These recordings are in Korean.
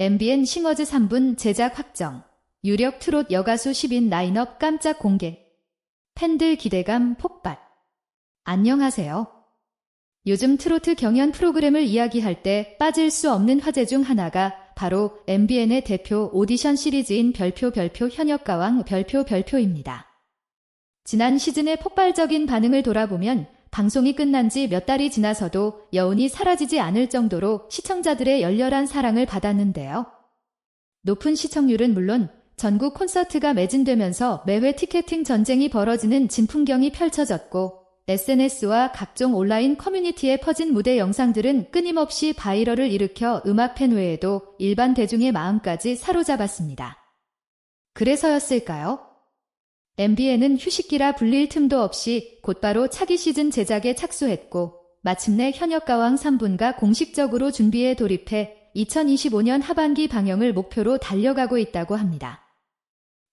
MBN 싱어즈 3분 제작 확정. 유력 트롯 여가수 10인 라인업 깜짝 공개. 팬들 기대감 폭발. 안녕하세요. 요즘 트로트 경연 프로그램을 이야기할 때 빠질 수 없는 화제 중 하나가 바로 MBN의 대표 오디션 시리즈인 별표 별표 현역가왕 별표 별표입니다. 지난 시즌의 폭발적인 반응을 돌아보면 방송이 끝난 지 몇 달이 지나서도 여운이 사라지지 않을 정도로 시청자들의 열렬한 사랑을 받았는데요. 높은 시청률은 물론 전국 콘서트가 매진되면서 매회 티켓팅 전쟁이 벌어지는 진풍경이 펼쳐졌고 SNS와 각종 온라인 커뮤니티에 퍼진 무대 영상들은 끊임없이 바이럴을 일으켜 음악 팬 외에도 일반 대중의 마음까지 사로잡았습니다. 그래서였을까요? MBN은 휴식기라 불릴 틈도 없이 곧바로 차기 시즌 제작에 착수했고 마침내 현역 가왕 3분가 공식적으로 준비에 돌입해 2025년 하반기 방영을 목표로 달려가고 있다고 합니다.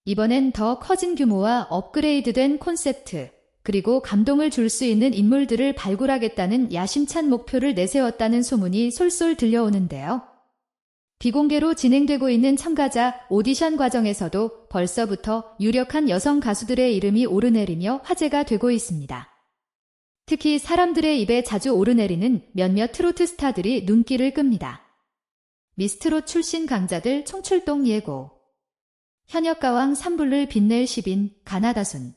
이번엔 더 커진 규모와 업그레이드된 콘셉트, 그리고 감동을 줄 수 있는 인물들을 발굴하겠다는 야심찬 목표를 내세웠다는 소문이 솔솔 들려오는데요. 비공개로 진행되고 있는 참가자 오디션 과정에서도 벌써부터 유력한 여성 가수들의 이름이 오르내리며 화제가 되고 있습니다. 특히 사람들의 입에 자주 오르내리는 몇몇 트로트 스타들이 눈길을 끕니다. 미스트롯 출신 강자들 총출동 예고. 현역가왕 3불를 빛낼 10인 가나다순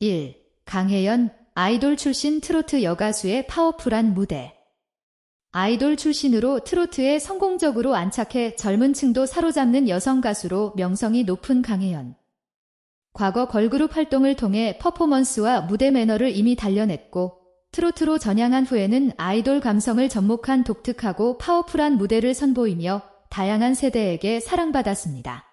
1. 강혜연 아이돌 출신 트로트 여가수의 파워풀한 무대 아이돌 출신으로 트로트에 성공적으로 안착해 젊은 층도 사로잡는 여성 가수로 명성이 높은 강혜연. 과거 걸그룹 활동을 통해 퍼포먼스와 무대 매너를 이미 단련했고 트로트로 전향한 후에는 아이돌 감성을 접목한 독특하고 파워풀한 무대를 선보이며 다양한 세대에게 사랑받았습니다.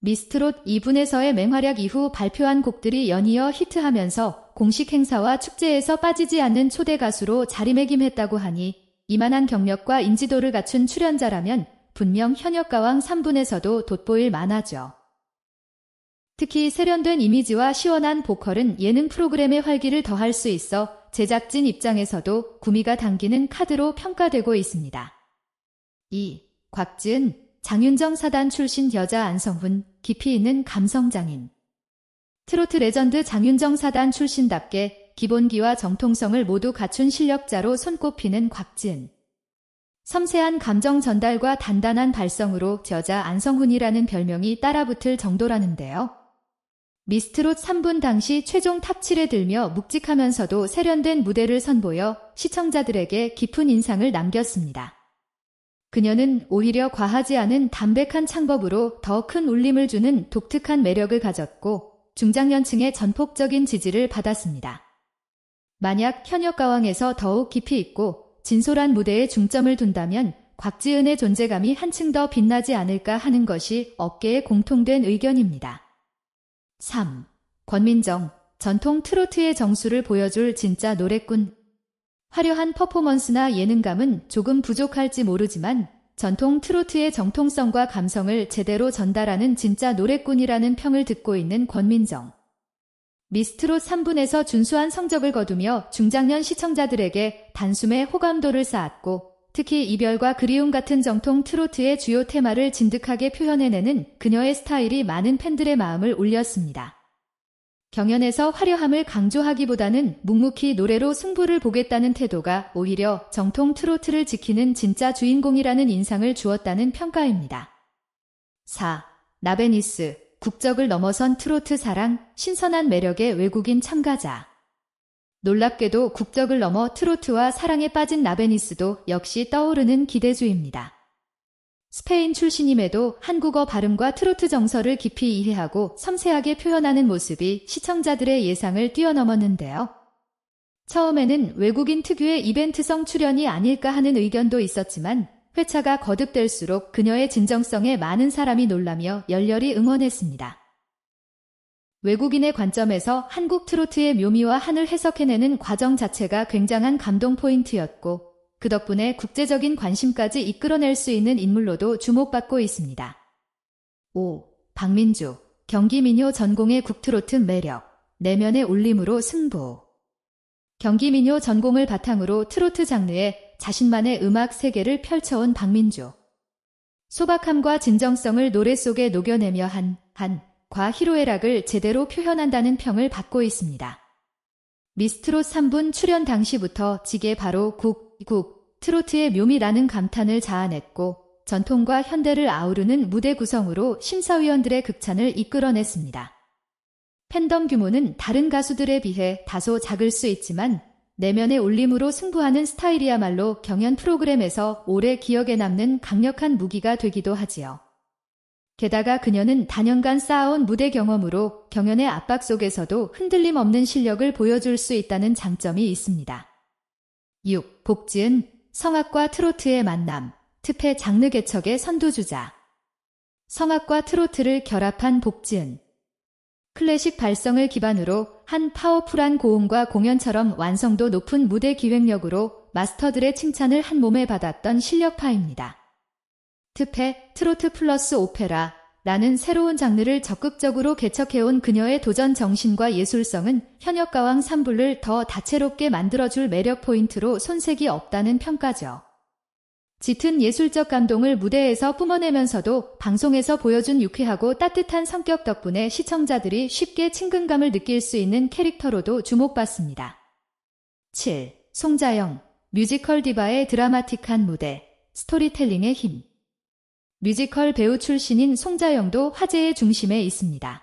미스트롯 2분에서의 맹활약 이후 발표한 곡들이 연이어 히트하면서 공식 행사와 축제에서 빠지지 않는 초대 가수로 자리매김했다고 하니 이만한 경력과 인지도를 갖춘 출연자라면 분명 현역 가왕 3분에서도 돋보일 만하죠. 특히 세련된 이미지와 시원한 보컬은 예능 프로그램의 활기를 더할 수 있어 제작진 입장에서도 구미가 당기는 카드로 평가되고 있습니다. 2. 곽지은, 장윤정 사단 출신 여자 안성훈, 깊이 있는 감성장인. 트로트 레전드 장윤정 사단 출신답게 기본기와 정통성을 모두 갖춘 실력자로 손꼽히는 곽지은. 섬세한 감정 전달과 단단한 발성으로 저자 안성훈이라는 별명이 따라붙을 정도라는데요. 미스트롯 3분 당시 최종 탑7에 들며 묵직하면서도 세련된 무대를 선보여 시청자들에게 깊은 인상을 남겼습니다. 그녀는 오히려 과하지 않은 담백한 창법으로 더 큰 울림을 주는 독특한 매력을 가졌고 중장년층의 전폭적인 지지를 받았습니다. 만약 현역 가왕에서 더욱 깊이 있고 진솔한 무대에 중점을 둔다면 곽지은의 존재감이 한층 더 빛나지 않을까 하는 것이 업계의 공통된 의견입니다. 3. 권민정, 전통 트로트의 정수를 보여줄 진짜 노래꾼. 화려한 퍼포먼스나 예능감은 조금 부족할지 모르지만 전통 트로트의 정통성과 감성을 제대로 전달하는 진짜 노래꾼이라는 평을 듣고 있는 권민정. 미스트롯 3분에서 준수한 성적을 거두며 중장년 시청자들에게 단숨에 호감도를 쌓았고 특히 이별과 그리움 같은 정통 트로트의 주요 테마를 진득하게 표현해내는 그녀의 스타일이 많은 팬들의 마음을 울렸습니다. 경연에서 화려함을 강조하기보다는 묵묵히 노래로 승부를 보겠다는 태도가 오히려 정통 트로트를 지키는 진짜 주인공이라는 인상을 주었다는 평가입니다. 4. 나베니스 국적을 넘어선 트로트 사랑, 신선한 매력의 외국인 참가자. 놀랍게도 국적을 넘어 트로트와 사랑에 빠진 나베니스도 역시 떠오르는 기대주입니다. 스페인 출신임에도 한국어 발음과 트로트 정서를 깊이 이해하고 섬세하게 표현하는 모습이 시청자들의 예상을 뛰어넘었는데요. 처음에는 외국인 특유의 이벤트성 출연이 아닐까 하는 의견도 있었지만 회차가 거듭될수록 그녀의 진정성에 많은 사람이 놀라며 열렬히 응원했습니다. 외국인의 관점에서 한국 트로트의 묘미와 한을 해석해내는 과정 자체가 굉장한 감동 포인트였고 그 덕분에 국제적인 관심까지 이끌어낼 수 있는 인물로도 주목받고 있습니다. 5. 박민주, 경기민요 전공의 국트로트 매력, 내면의 울림으로 승부. 경기민요 전공을 바탕으로 트로트 장르에 자신만의 음악 세계를 펼쳐온 박민주. 소박함과 진정성을 노래 속에 녹여내며 한, 한, 과 희로애락을 제대로 표현한다는 평을 받고 있습니다. 미스트롯 3분 출연 당시부터 지게 바로 국, 국, 트로트의 묘미라는 감탄을 자아냈고 전통과 현대를 아우르는 무대 구성으로 심사위원들의 극찬을 이끌어냈습니다. 팬덤 규모는 다른 가수들에 비해 다소 작을 수 있지만 내면의 울림으로 승부하는 스타일이야말로 경연 프로그램에서 오래 기억에 남는 강력한 무기가 되기도 하지요. 게다가 그녀는 단연간 쌓아온 무대 경험으로 경연의 압박 속에서도 흔들림 없는 실력을 보여줄 수 있다는 장점이 있습니다. 6. 복지은 성악과 트로트의 만남, 특패 장르 개척의 선두주자. 성악과 트로트를 결합한 복지은 클래식 발성을 기반으로 한 파워풀한 고음과 공연처럼 완성도 높은 무대 기획력으로 마스터들의 칭찬을 한 몸에 받았던 실력파입니다. 특패, 트로트 플러스 오페라, 라는 새로운 장르를 적극적으로 개척해온 그녀의 도전 정신과 예술성은 현역 가왕 3부를 더 다채롭게 만들어줄 매력 포인트로 손색이 없다는 평가죠. 짙은 예술적 감동을 무대에서 뿜어내면서도 방송에서 보여준 유쾌하고 따뜻한 성격 덕분에 시청자들이 쉽게 친근감을 느낄 수 있는 캐릭터로도 주목받습니다. 7. 송자영, 뮤지컬 디바의 드라마틱한 무대, 스토리텔링의 힘. 뮤지컬 배우 출신인 송자영도 화제의 중심에 있습니다.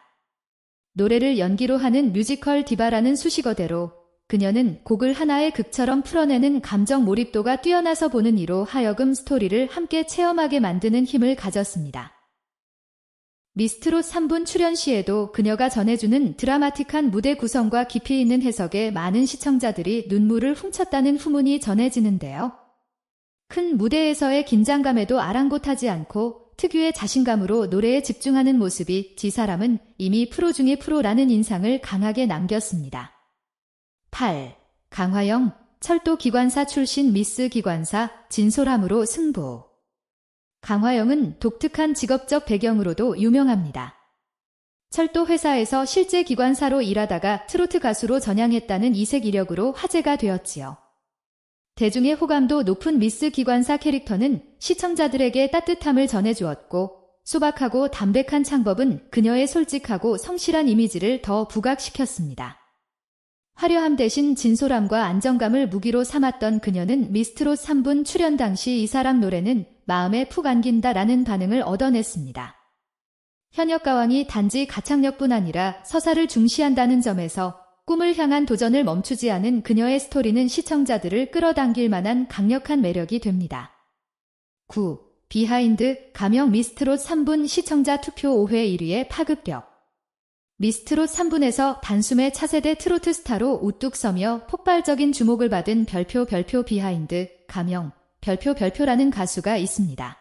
노래를 연기로 하는 뮤지컬 디바라는 수식어대로 그녀는 곡을 하나의 극처럼 풀어내는 감정 몰입도가 뛰어나서 보는 이로 하여금 스토리를 함께 체험하게 만드는 힘을 가졌습니다. 미스트롯 3분 출연 시에도 그녀가 전해주는 드라마틱한 무대 구성과 깊이 있는 해석에 많은 시청자들이 눈물을 훔쳤다는 후문이 전해지는데요. 큰 무대에서의 긴장감에도 아랑곳하지 않고 특유의 자신감으로 노래에 집중하는 모습이 지 사람은 이미 프로 중의 프로라는 인상을 강하게 남겼습니다. 8. 강화영, 철도 기관사 출신 미스 기관사 진솔함으로 승부. 강화영은 독특한 직업적 배경으로도 유명합니다. 철도 회사에서 실제 기관사로 일하다가 트로트 가수로 전향했다는 이색 이력으로 화제가 되었지요. 대중의 호감도 높은 미스 기관사 캐릭터는 시청자들에게 따뜻함을 전해주었고 소박하고 담백한 창법은 그녀의 솔직하고 성실한 이미지를 더 부각시켰습니다. 화려함 대신 진솔함과 안정감을 무기로 삼았던 그녀는 미스트롯 3분 출연 당시 이 사람 노래는 마음에 푹 안긴다라는 반응을 얻어냈습니다. 현역 가왕이 단지 가창력뿐 아니라 서사를 중시한다는 점에서 꿈을 향한 도전을 멈추지 않은 그녀의 스토리는 시청자들을 끌어당길 만한 강력한 매력이 됩니다. 9. 비하인드 가명 미스트롯 3분 시청자 투표 5회 1위의 파급력 미스트롯 3분에서 단숨에 차세대 트로트 스타로 우뚝 서며 폭발적인 주목을 받은 별표 별표 비하인드, 가명, 별표 별표라는 가수가 있습니다.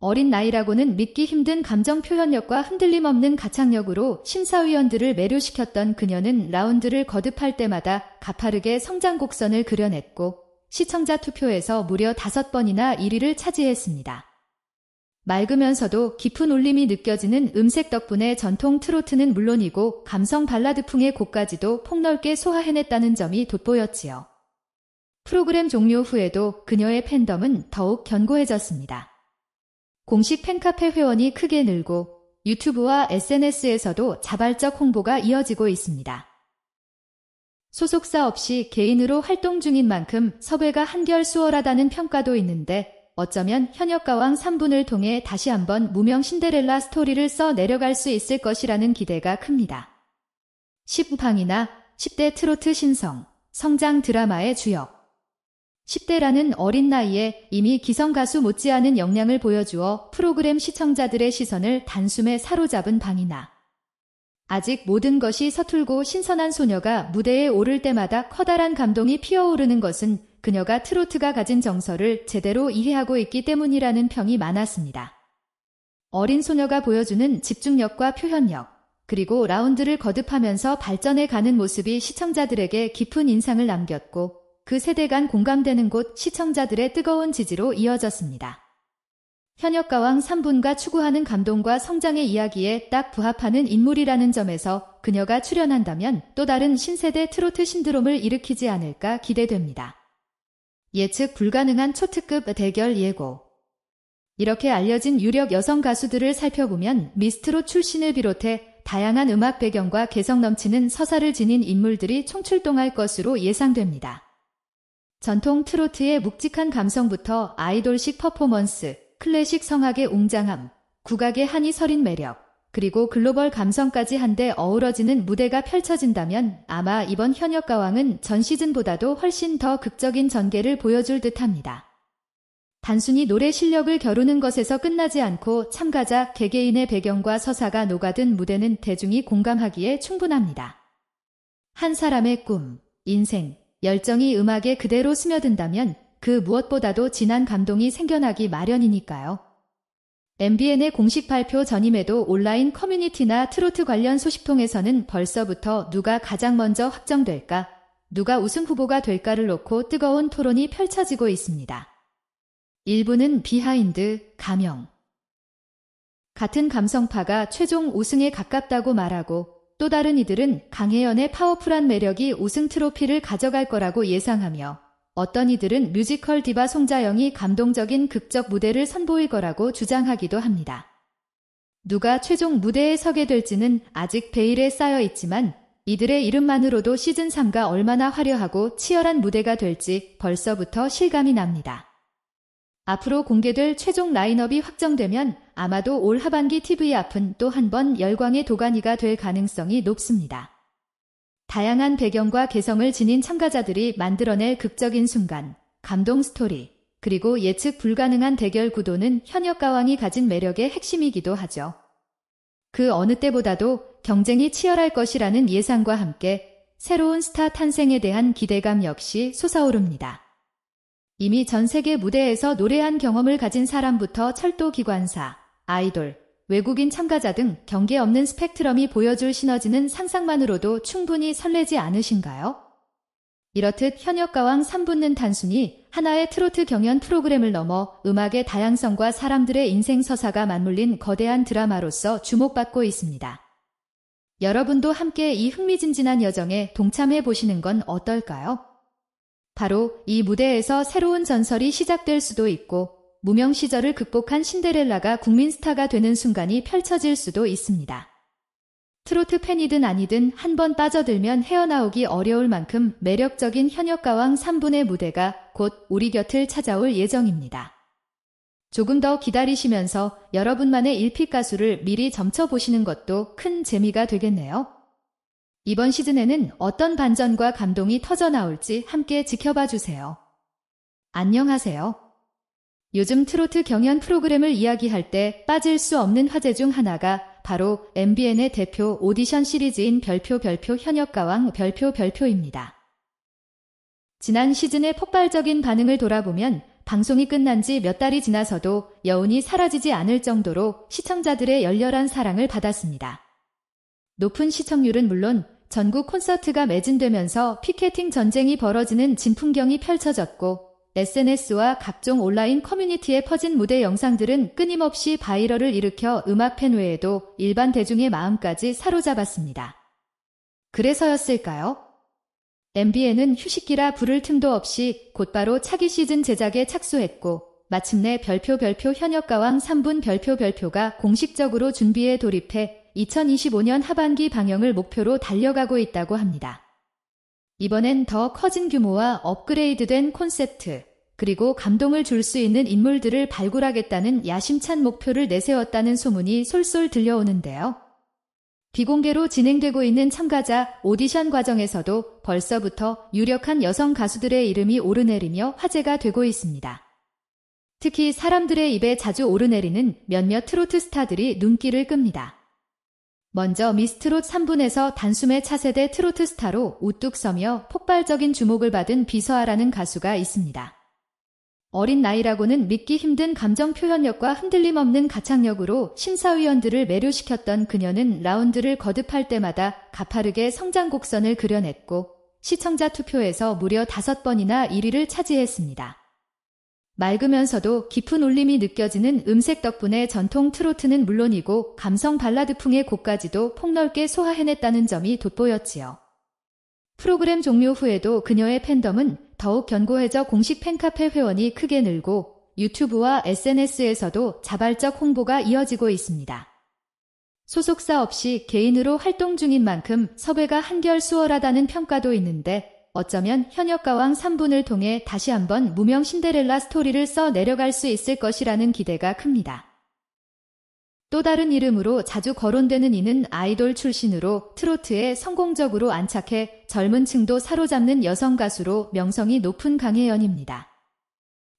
어린 나이라고는 믿기 힘든 감정 표현력과 흔들림 없는 가창력으로 심사위원들을 매료시켰던 그녀는 라운드를 거듭할 때마다 가파르게 성장 곡선을 그려냈고 시청자 투표에서 무려 다섯 번이나 1위를 차지했습니다. 맑으면서도 깊은 울림이 느껴지는 음색 덕분에 전통 트로트는 물론이고 감성 발라드풍의 곡까지도 폭넓게 소화해냈다는 점이 돋보였지요. 프로그램 종료 후에도 그녀의 팬덤은 더욱 견고해졌습니다. 공식 팬카페 회원이 크게 늘고 유튜브와 SNS에서도 자발적 홍보가 이어지고 있습니다. 소속사 없이 개인으로 활동 중인 만큼 섭외가 한결 수월하다는 평가도 있는데 어쩌면 현역가왕 3분을 통해 다시 한번 무명 신데렐라 스토리를 써 내려갈 수 있을 것이라는 기대가 큽니다. 10방이나 10대 트로트 신성, 성장 드라마의 주역. 10대라는 어린 나이에 이미 기성가수 못지않은 역량을 보여주어 프로그램 시청자들의 시선을 단숨에 사로잡은 방이나 아직 모든 것이 서툴고 신선한 소녀가 무대에 오를 때마다 커다란 감동이 피어오르는 것은 그녀가 트로트가 가진 정서를 제대로 이해하고 있기 때문이라는 평이 많았습니다. 어린 소녀가 보여주는 집중력과 표현력, 그리고 라운드를 거듭하면서 발전해 가는 모습이 시청자들에게 깊은 인상을 남겼고 그 세대 간 공감되는 곳 시청자들의 뜨거운 지지로 이어졌습니다. 현역가왕 3분과 추구하는 감동과 성장의 이야기에 딱 부합하는 인물이라는 점에서 그녀가 출연한다면 또 다른 신세대 트로트 신드롬을 일으키지 않을까 기대됩니다. 예측 불가능한 초특급 대결 예고 이렇게 알려진 유력 여성 가수들을 살펴보면 미스트롯 출신을 비롯해 다양한 음악 배경과 개성 넘치는 서사를 지닌 인물들이 총출동할 것으로 예상됩니다. 전통 트로트의 묵직한 감성부터 아이돌식 퍼포먼스, 클래식 성악의 웅장함, 국악의 한이 서린 매력, 그리고 글로벌 감성까지 한데 어우러지는 무대가 펼쳐진다면 아마 이번 현역 가왕은 전 시즌보다도 훨씬 더 극적인 전개를 보여줄 듯 합니다. 단순히 노래 실력을 겨루는 것에서 끝나지 않고 참가자 개개인의 배경과 서사가 녹아든 무대는 대중이 공감하기에 충분합니다. 한 사람의 꿈, 인생, 열정이 음악에 그대로 스며든다면 그 무엇보다도 진한 감동이 생겨나기 마련이니까요. MBN의 공식 발표 전임에도 온라인 커뮤니티나 트로트 관련 소식통에서는 벌써부터 누가 가장 먼저 확정될까, 누가 우승 후보가 될까를 놓고 뜨거운 토론이 펼쳐지고 있습니다. 일부는 비하인드, 가명. 같은 감성파가 최종 우승에 가깝다고 말하고 또 다른 이들은 강혜연의 파워풀한 매력이 우승 트로피를 가져갈 거라고 예상하며 어떤 이들은 뮤지컬 디바 송자영이 감동적인 극적 무대를 선보일 거라고 주장하기도 합니다. 누가 최종 무대에 서게 될지는 아직 베일에 쌓여 있지만 이들의 이름만으로도 시즌3가 얼마나 화려하고 치열한 무대가 될지 벌써부터 실감이 납니다. 앞으로 공개될 최종 라인업이 확정되면 아마도 올 하반기 TV 앞은 또 한 번 열광의 도가니가 될 가능성이 높습니다. 다양한 배경과 개성을 지닌 참가자들이 만들어낼 극적인 순간, 감동 스토리, 그리고 예측 불가능한 대결 구도는 현역 가왕이 가진 매력의 핵심이기도 하죠. 그 어느 때보다도 경쟁이 치열할 것이라는 예상과 함께 새로운 스타 탄생에 대한 기대감 역시 솟아오릅니다. 이미 전 세계 무대에서 노래한 경험을 가진 사람부터 철도 기관사, 아이돌, 외국인 참가자 등 경계 없는 스펙트럼이 보여줄 시너지는 상상만으로도 충분히 설레지 않으신가요? 이렇듯 현역가왕 3분는 단순히 하나의 트로트 경연 프로그램을 넘어 음악의 다양성과 사람들의 인생 서사가 맞물린 거대한 드라마로서 주목받고 있습니다. 여러분도 함께 이 흥미진진한 여정에 동참해 보시는 건 어떨까요? 바로 이 무대에서 새로운 전설이 시작될 수도 있고 무명 시절을 극복한 신데렐라가 국민 스타가 되는 순간이 펼쳐질 수도 있습니다. 트로트 팬이든 아니든 한 번 빠져들면 헤어나오기 어려울 만큼 매력적인 현역 가왕 3분의 무대가 곧 우리 곁을 찾아올 예정입니다. 조금 더 기다리시면서 여러분만의 일픽 가수를 미리 점쳐보시는 것도 큰 재미가 되겠네요. 이번 시즌에는 어떤 반전과 감동이 터져 나올지 함께 지켜봐 주세요. 안녕하세요. 요즘 트로트 경연 프로그램을 이야기할 때 빠질 수 없는 화제 중 하나가 바로 MBN의 대표 오디션 시리즈인 별표 별표 현역가왕 별표 별표입니다. 지난 시즌의 폭발적인 반응을 돌아보면 방송이 끝난 지 몇 달이 지나서도 여운이 사라지지 않을 정도로 시청자들의 열렬한 사랑을 받았습니다. 높은 시청률은 물론 전국 콘서트가 매진되면서 피케팅 전쟁이 벌어지는 진풍경이 펼쳐졌고 SNS와 각종 온라인 커뮤니티에 퍼진 무대 영상들은 끊임없이 바이럴을 일으켜 음악 팬 외에도 일반 대중의 마음까지 사로잡았습니다. 그래서였을까요? MBN은 휴식기라 부를 틈도 없이 곧바로 차기 시즌 제작에 착수했고 마침내 별표 별표 현역가왕 3분 별표 별표가 공식적으로 준비에 돌입해 2025년 하반기 방영을 목표로 달려가고 있다고 합니다. 이번엔 더 커진 규모와 업그레이드된 콘셉트, 그리고 감동을 줄 수 있는 인물들을 발굴하겠다는 야심찬 목표를 내세웠다는 소문이 솔솔 들려오는데요. 비공개로 진행되고 있는 참가자 오디션 과정에서도 벌써부터 유력한 여성 가수들의 이름이 오르내리며 화제가 되고 있습니다. 특히 사람들의 입에 자주 오르내리는 몇몇 트로트 스타들이 눈길을 끕니다. 먼저 미스트롯 3분에서 단숨에 차세대 트로트 스타로 우뚝 서며 폭발적인 주목을 받은 비서아라는 가수가 있습니다. 어린 나이라고는 믿기 힘든 감정 표현력과 흔들림 없는 가창력으로 심사위원들을 매료시켰던 그녀는 라운드를 거듭할 때마다 가파르게 성장 곡선을 그려냈고 시청자 투표에서 무려 다섯 번이나 1위를 차지했습니다. 맑으면서도 깊은 울림이 느껴지는 음색 덕분에 전통 트로트는 물론이고 감성 발라드풍의 곡까지도 폭넓게 소화해냈다는 점이 돋보였지요. 프로그램 종료 후에도 그녀의 팬덤은 더욱 견고해져 공식 팬카페 회원이 크게 늘고 유튜브와 SNS에서도 자발적 홍보가 이어지고 있습니다. 소속사 없이 개인으로 활동 중인 만큼 섭외가 한결 수월하다는 평가도 있는데 어쩌면 현역가왕 3분을 통해 다시 한번 무명 신데렐라 스토리를 써 내려갈 수 있을 것이라는 기대가 큽니다. 또 다른 이름으로 자주 거론되는 이는 아이돌 출신으로 트로트에 성공적으로 안착해 젊은 층도 사로잡는 여성 가수로 명성이 높은 강혜연입니다.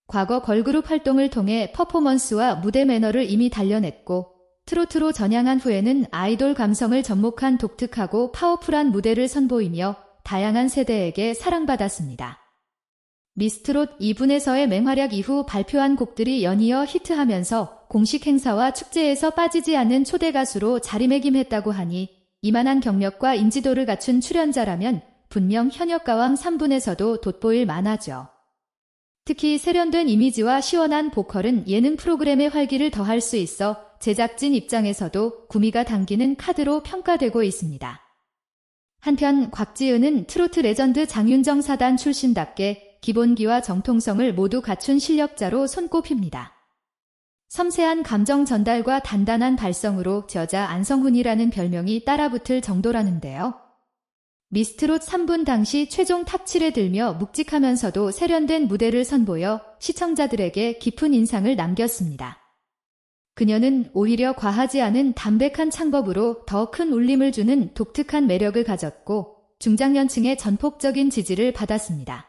과거 걸그룹 활동을 통해 퍼포먼스와 무대 매너를 이미 단련했고 트로트로 전향한 후에는 아이돌 감성을 접목한 독특하고 파워풀한 무대를 선보이며 다양한 세대에게 사랑받았습니다. 미스트롯 2분에서의 맹활약 이후 발표한 곡들이 연이어 히트하면서 공식 행사와 축제에서 빠지지 않는 초대 가수로 자리매김했다고 하니 이만한 경력과 인지도를 갖춘 출연자라면 분명 현역 가왕 3분에서도 돋보일 만하죠. 특히 세련된 이미지와 시원한 보컬은 예능 프로그램의 활기를 더할 수 있어 제작진 입장에서도 구미가 당기는 카드로 평가되고 있습니다. 한편 곽지은은 트로트 레전드 장윤정 사단 출신답게 기본기와 정통성을 모두 갖춘 실력자로 손꼽힙니다. 섬세한 감정 전달과 단단한 발성으로 저자 안성훈이라는 별명이 따라붙을 정도라는데요. 미스트롯 3분 당시 최종 탑7에 들며 묵직하면서도 세련된 무대를 선보여 시청자들에게 깊은 인상을 남겼습니다. 그녀는 오히려 과하지 않은 담백한 창법으로 더 큰 울림을 주는 독특한 매력을 가졌고 중장년층의 전폭적인 지지를 받았습니다.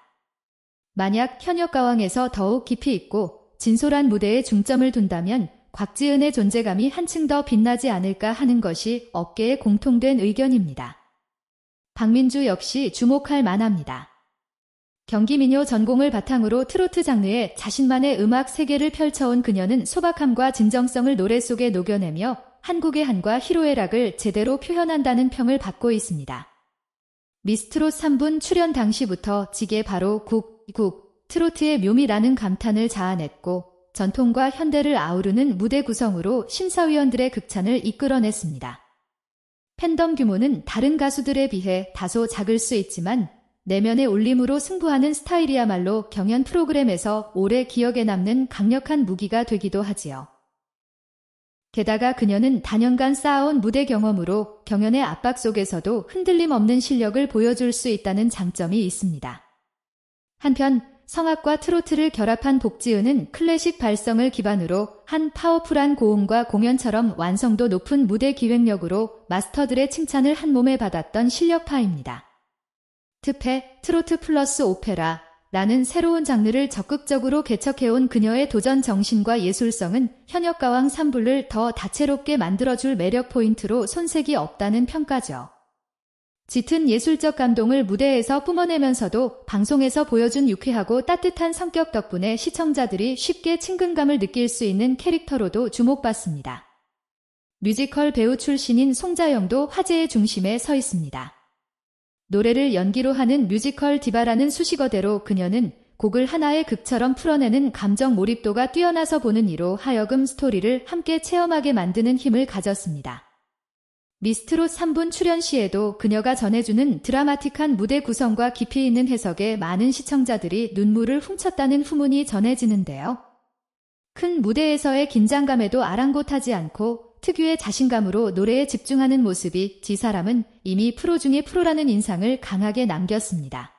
만약 현역 가왕에서 더욱 깊이 있고 진솔한 무대에 중점을 둔다면 곽지은의 존재감이 한층 더 빛나지 않을까 하는 것이 업계의 공통된 의견입니다. 박민주 역시 주목할 만합니다. 경기민요 전공을 바탕으로 트로트 장르에 자신만의 음악 세계를 펼쳐온 그녀는 소박함과 진정성을 노래 속에 녹여내며 한국의 한과 희로애락을 제대로 표현한다는 평을 받고 있습니다. 미스트롯 3분 출연 당시부터 지게 바로 국, 국, 트로트의 묘미라는 감탄을 자아냈고 전통과 현대를 아우르는 무대 구성으로 심사위원들의 극찬을 이끌어냈습니다. 팬덤 규모는 다른 가수들에 비해 다소 작을 수 있지만 내면의 울림으로 승부하는 스타일이야말로 경연 프로그램에서 오래 기억에 남는 강력한 무기가 되기도 하지요. 게다가 그녀는 단연간 쌓아온 무대 경험으로 경연의 압박 속에서도 흔들림 없는 실력을 보여줄 수 있다는 장점이 있습니다. 한편 성악과 트로트를 결합한 복지은은 클래식 발성을 기반으로 한 파워풀한 고음과 공연처럼 완성도 높은 무대 기획력으로 마스터들의 칭찬을 한 몸에 받았던 실력파입니다. 특패, 트로트 플러스 오페라, 라는 새로운 장르를 적극적으로 개척해온 그녀의 도전 정신과 예술성은 현역가왕 3부를 더 다채롭게 만들어줄 매력 포인트로 손색이 없다는 평가죠. 짙은 예술적 감동을 무대에서 뿜어내면서도 방송에서 보여준 유쾌하고 따뜻한 성격 덕분에 시청자들이 쉽게 친근감을 느낄 수 있는 캐릭터로도 주목받습니다. 뮤지컬 배우 출신인 송자영도 화제의 중심에 서 있습니다. 노래를 연기로 하는 뮤지컬 디바라는 수식어대로 그녀는 곡을 하나의 극처럼 풀어내는 감정 몰입도가 뛰어나서 보는 이로 하여금 스토리를 함께 체험하게 만드는 힘을 가졌습니다. 미스트롯 3분 출연 시에도 그녀가 전해주는 드라마틱한 무대 구성과 깊이 있는 해석에 많은 시청자들이 눈물을 훔쳤다는 후문이 전해지는데요. 큰 무대에서의 긴장감에도 아랑곳하지 않고 특유의 자신감으로 노래에 집중하는 모습이 지 사람은 이미 프로 중의 프로라는 인상을 강하게 남겼습니다.